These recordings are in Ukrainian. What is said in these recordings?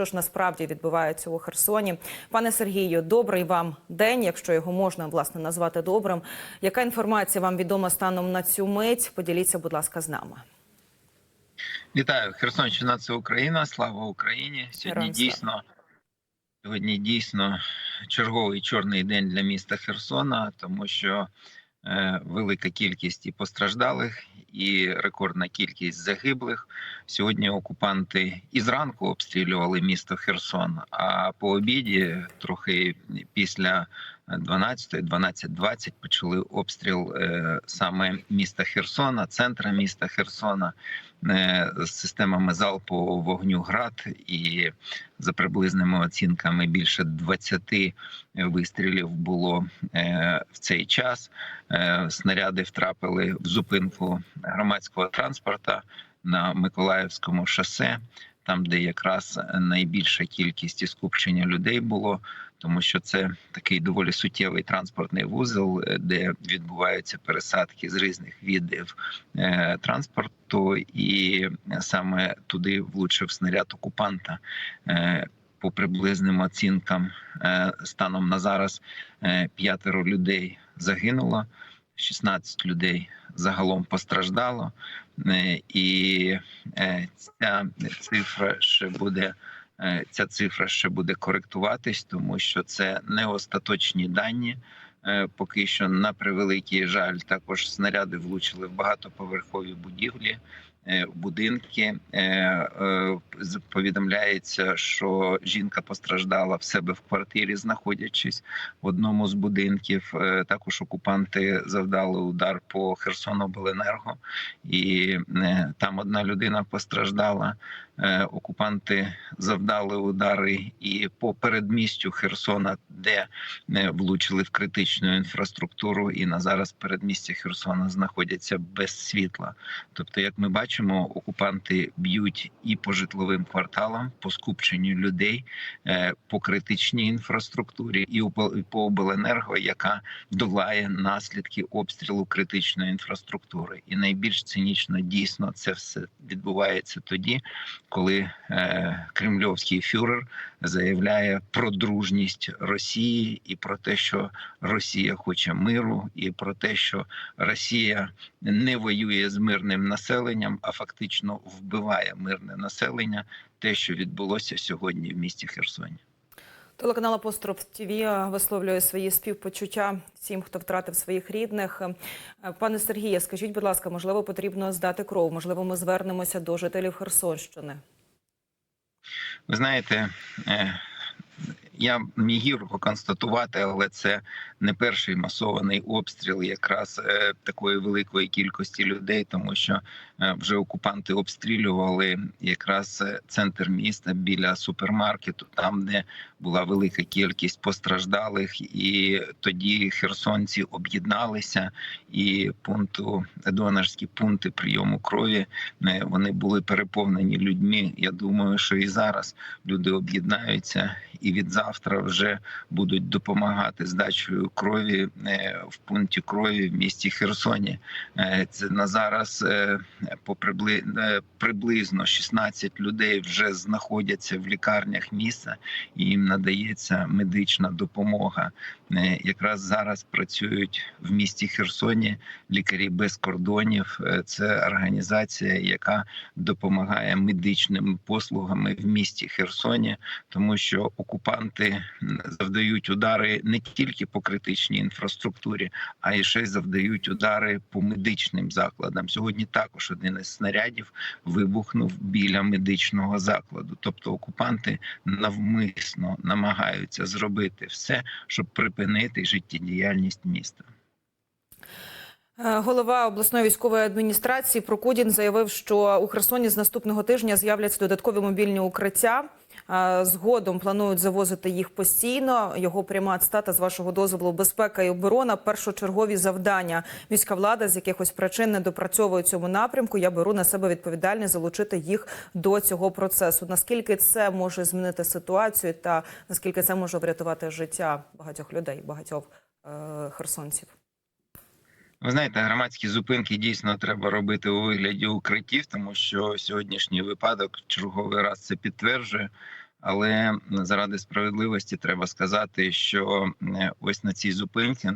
що ж насправді відбувається у Херсоні. Пане Сергію, добрий вам день, якщо його можна власне назвати добрим. Яка інформація вам відома станом на цю мить? Поділіться, будь ласка, з нами. Вітаю, Херсонщина, це Україна. Слава Україні! Сьогодні Героям дійсно сьогодні дійсно черговий чорний день для міста Херсона, тому що е, велика кількість і постраждалих, і рекордна кількість загиблих. Сьогодні окупанти і зранку обстрілювали місто Херсон. А по обіді, трохи після 12 12.20 почали обстріл е, саме міста Херсона, центра міста Херсона е, з системами залпового вогню ГРАД і за приблизними оцінками більше 20 вистрілів було е, в цей час. Снаряди втрапили в зупинку громадського транспорту на Миколаївському шосе, там де якраз найбільша кількість і скупчення людей було тому що це такий доволі суттєвий транспортний вузол, е, де відбуваються пересадки з різних видів е, транспорту, і саме туди влучив снаряд окупанта. Е, по приблизним оцінкам станом на зараз п'ятеро людей загинуло, 16 людей загалом постраждало, Е, і е, ця цифра ще буде Е, ця цифра ще буде коректуватись, тому що це не остаточні дані. Поки що на превеликий жаль, також снаряди влучили в багатоповерхові будівлі, будинки. Е, е, Повідомляється, що жінка постраждала в себе в квартирі, знаходячись в одному з будинків. Е, Також окупанти завдали удар по Херсонобленерго, і е, там одна людина постраждала. Е, Окупанти завдали удари і по передмістю Херсона, де е, влучили в критичну інфраструктуру, і на зараз передмістя Херсона знаходяться без світла. Тобто, як ми бачимо, окупанти б'ють і по житловим кварталам, по скупченню людей, е, по критичній інфраструктурі, і по обленерго, яка долає наслідки обстрілу критичної інфраструктури. І найбільш цинічно дійсно це все відбувається тоді, коли е, кремльовський фюрер заявляє про дружність Росії і про те, що Росія хоче миру, і про те, що Росія не воює з мирним населенням, а фактично вбиває мирне населення. Те, що відбулося сьогодні в місті Херсоні. Телеканал Апостроф ТВ висловлює свої співпочуття всім, хто втратив своїх рідних. Пане Сергіє, скажіть, будь ласка, можливо, потрібно здати кров? Можливо, ми звернемося до жителів Херсонщини. Ви знаєте, е, я міг гірко констатувати, але це не перший масований обстріл якраз е, такої великої кількості людей, тому що е, вже окупанти обстрілювали якраз е, центр міста біля супермаркету, там де була велика кількість постраждалих, і тоді херсонці об'єдналися і пункту донорські пункти прийому крові вони були переповнені людьми. Я думаю, що і зараз люди об'єднаються і від завтра вже будуть допомагати здачею крові е, в пункті крові в місті Херсоні. Е, Це на зараз е, по приблизно 16 людей вже знаходяться в лікарнях міста, і їм надається медична допомога. Якраз зараз працюють в місті Херсоні лікарі без кордонів. Це організація, яка допомагає медичними послугами в місті Херсоні, тому що окупанти м, завдають удари не тільки по критичній інфраструктурі, а й ще й завдають удари по медичним закладам. Сьогодні також один із снарядів вибухнув біля медичного закладу. Тобто окупанти навмисно намагаються зробити все, щоб припинити життєдіяльність міста. Е, Голова обласної військової адміністрації Прокудін заявив, що у Херсоні з наступного тижня з'являться додаткові мобільні укриття. Згодом планують завозити їх постійно. Його пряма цитата з вашого дозволу безпека і оборона першочергові завдання. Міська влада з якихось причин не допрацьовує цьому напрямку. Я беру на себе відповідальність залучити їх до цього процесу. Наскільки це може змінити ситуацію, та наскільки це може врятувати життя багатьох людей, багатьох е, херсонців? Ви знаєте, громадські зупинки дійсно треба робити у вигляді укриттів, тому що сьогоднішній випадок черговий раз це підтверджує. Але заради справедливості треба сказати, що ось на цій зупинці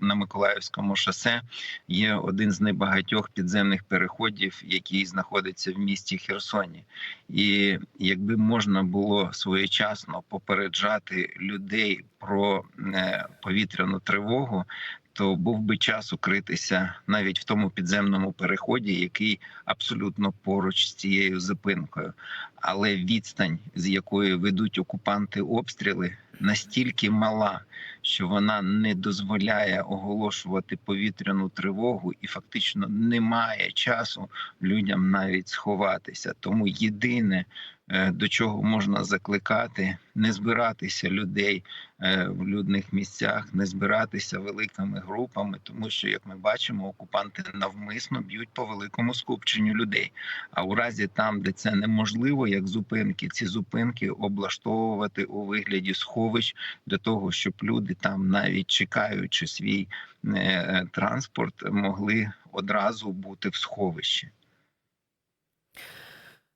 на Миколаївському шосе є один з небагатьох підземних переходів, який знаходиться в місті Херсоні. І якби можна було своєчасно попереджати людей про е, повітряну тривогу, то був би час укритися навіть в тому підземному переході, який абсолютно поруч з цією зупинкою. Але відстань, з якої ведуть окупанти обстріли, настільки мала, що вона не дозволяє оголошувати повітряну тривогу, і фактично немає часу людям навіть сховатися. Тому єдине, е, до чого можна закликати, не збиратися людей е, в людних місцях, не збиратися великими групами, тому що, як ми бачимо, окупанти навмисно б'ють по великому скупченню людей. А у разі там, де це неможливо, як зупинки, ці зупинки облаштовувати у вигляді сховищ для того, щоб люди там, навіть чекаючи свій е, транспорт, могли одразу бути в сховищі.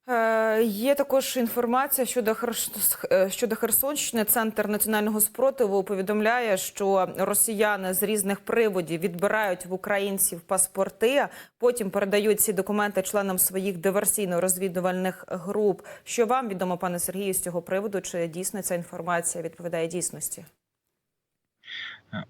Е, Є також інформація щодо е, щодо Херсонщини. Центр національного спротиву повідомляє, що росіяни з різних приводів відбирають в українців паспорти, потім передають ці документи членам своїх диверсійно-розвідувальних груп. Що вам відомо, пане Сергію, з цього приводу? Чи дійсно ця інформація відповідає дійсності?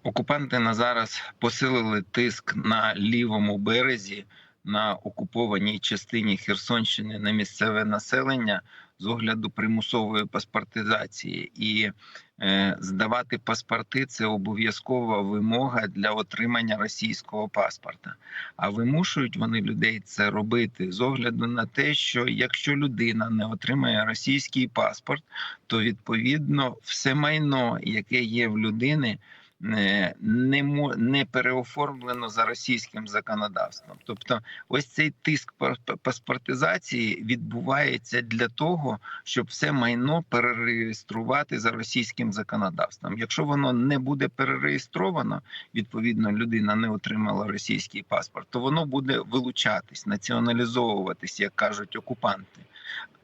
Окупанти на зараз посилили тиск на лівому березі на окупованій частині Херсонщини на місцеве населення з огляду примусової паспортизації. І е, здавати паспорти це обов'язкова вимога для отримання російського паспорта. А вимушують вони людей це робити з огляду на те, що якщо людина не отримає російський паспорт, то відповідно все майно, яке є в людини не не переоформлено за російським законодавством. Тобто, ось цей тиск па- па- паспортизації відбувається для того, щоб все майно перереєструвати за російським законодавством. Якщо воно не буде перереєстровано, відповідно людина не отримала російський паспорт, то воно буде вилучатись, націоналізовуватись, як кажуть окупанти.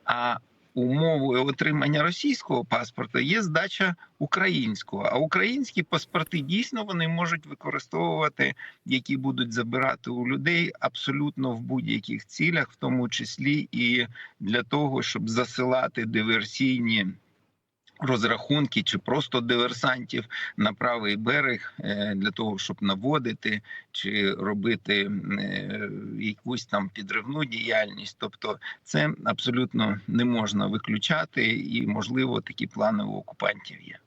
А умовою отримання російського паспорта є здача українського. А українські паспорти дійсно вони можуть використовувати, які будуть забирати у людей абсолютно в будь-яких цілях, в тому числі і для того, щоб засилати диверсійні. Розрахунки чи просто диверсантів на правий берег е, для того, щоб наводити чи робити е, якусь там підривну діяльність. Тобто, це абсолютно не можна виключати, і можливо такі плани у окупантів є.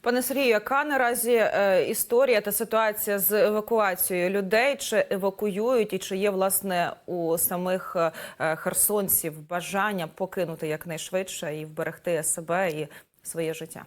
Пане Сергію, яка наразі е, історія та ситуація з евакуацією людей? Чи евакуюють і чи є власне у самих херсонців бажання покинути якнайшвидше і вберегти себе і своє життя?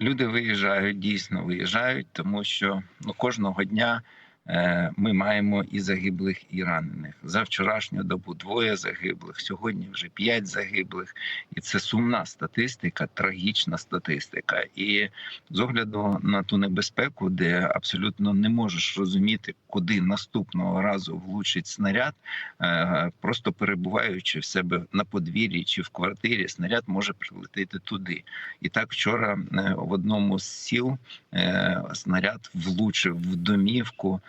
Люди виїжджають, дійсно виїжджають, тому що ну, кожного дня е, ми маємо і загиблих, і ранених. За вчорашню добу двоє загиблих, сьогодні вже п'ять загиблих, і це сумна статистика, трагічна статистика. І з огляду на ту небезпеку, де абсолютно не можеш розуміти, куди наступного разу влучить снаряд, е, просто перебуваючи в себе на подвір'ї чи в квартирі, снаряд може прилетіти туди. І так вчора е, в одному з сіл е, снаряд влучив в домівку,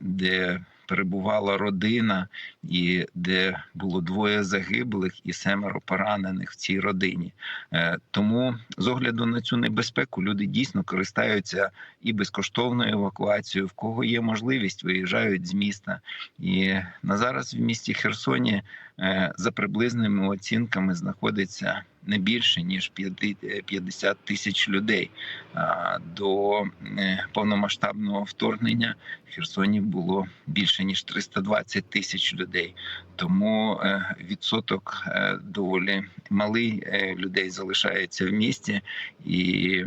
де перебувала родина, і де було двоє загиблих і семеро поранених в цій родині. Е, Тому з огляду на цю небезпеку люди дійсно користаються і безкоштовною евакуацією. В кого є можливість, виїжджають з міста. І на зараз в місті Херсоні за приблизними оцінками знаходиться не більше ніж 50 тисяч людей. До е, повномасштабного вторгнення в Херсоні було більше ніж 320 тисяч людей. Тому е, відсоток е, доволі малий е, людей залишається в місті, і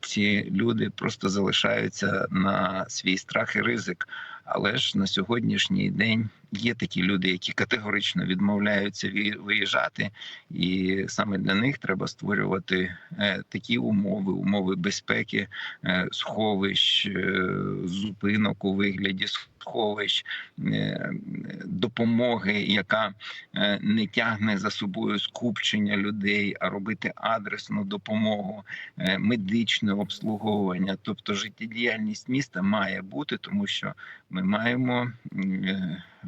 ці люди просто залишаються на свій страх і ризик. Але ж на сьогоднішній день є такі люди, які категорично відмовляються ві- виїжджати, і саме для них треба створювати е, такі умови, умови безпеки, е, сховищ, е, зупинок у вигляді сховищ, допомоги, яка не тягне за собою скупчення людей, а робити адресну допомогу, медичне обслуговування. Тобто життєдіяльність міста має бути, тому що ми маємо,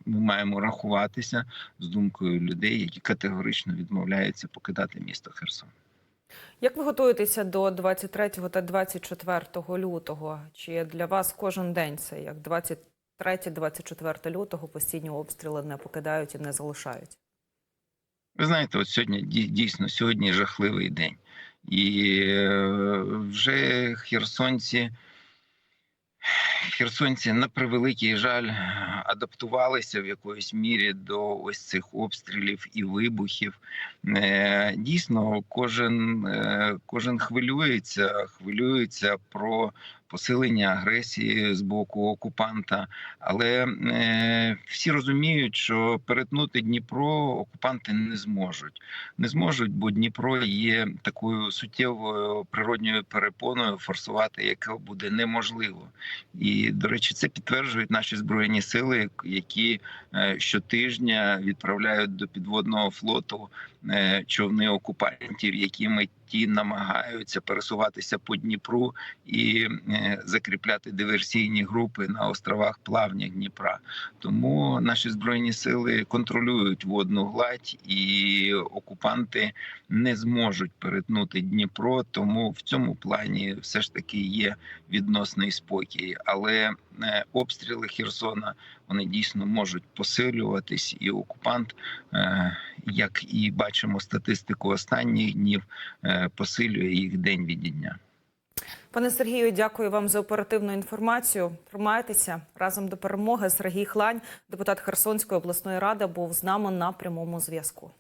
ми маємо рахуватися з думкою людей, які категорично відмовляються покидати місто Херсон. Як ви готуєтеся до 23 та 24 лютого? Чи для вас кожен день це як 23-24 лютого постійні обстріли не покидають і не залишають? Ви знаєте, от сьогодні дійсно сьогодні жахливий день, і е, вже херсонці. Херсонці на превеликий жаль адаптувалися в якоїсь мірі до ось цих обстрілів і вибухів. Е, Дійсно, кожен, е, кожен хвилюється, хвилюється про посилення агресії з боку окупанта. Але е, всі розуміють, що перетнути Дніпро окупанти не зможуть. Не зможуть, бо Дніпро є такою суттєвою природньою перепоною, форсувати яке буде неможливо. І до речі, це підтверджують наші збройні сили, які е, щотижня відправляють до підводного флоту е, човни окупантів, якими ті намагаються пересуватися по Дніпру і е, закріпляти диверсійні групи на островах плавнях Дніпра. Тому наші збройні сили контролюють водну гладь, і окупанти не зможуть перетнути Дніпро. Тому в цьому плані все ж таки є відносний спокій. Але обстріли Херсона вони дійсно можуть посилюватись, і окупант, е, як і бачимо статистику останніх днів, е, посилює їх день від дня. Пане Сергію, дякую вам за оперативну інформацію. Тримайтеся разом до перемоги. Сергій Хлань, депутат Херсонської обласної ради, був з нами на прямому зв'язку.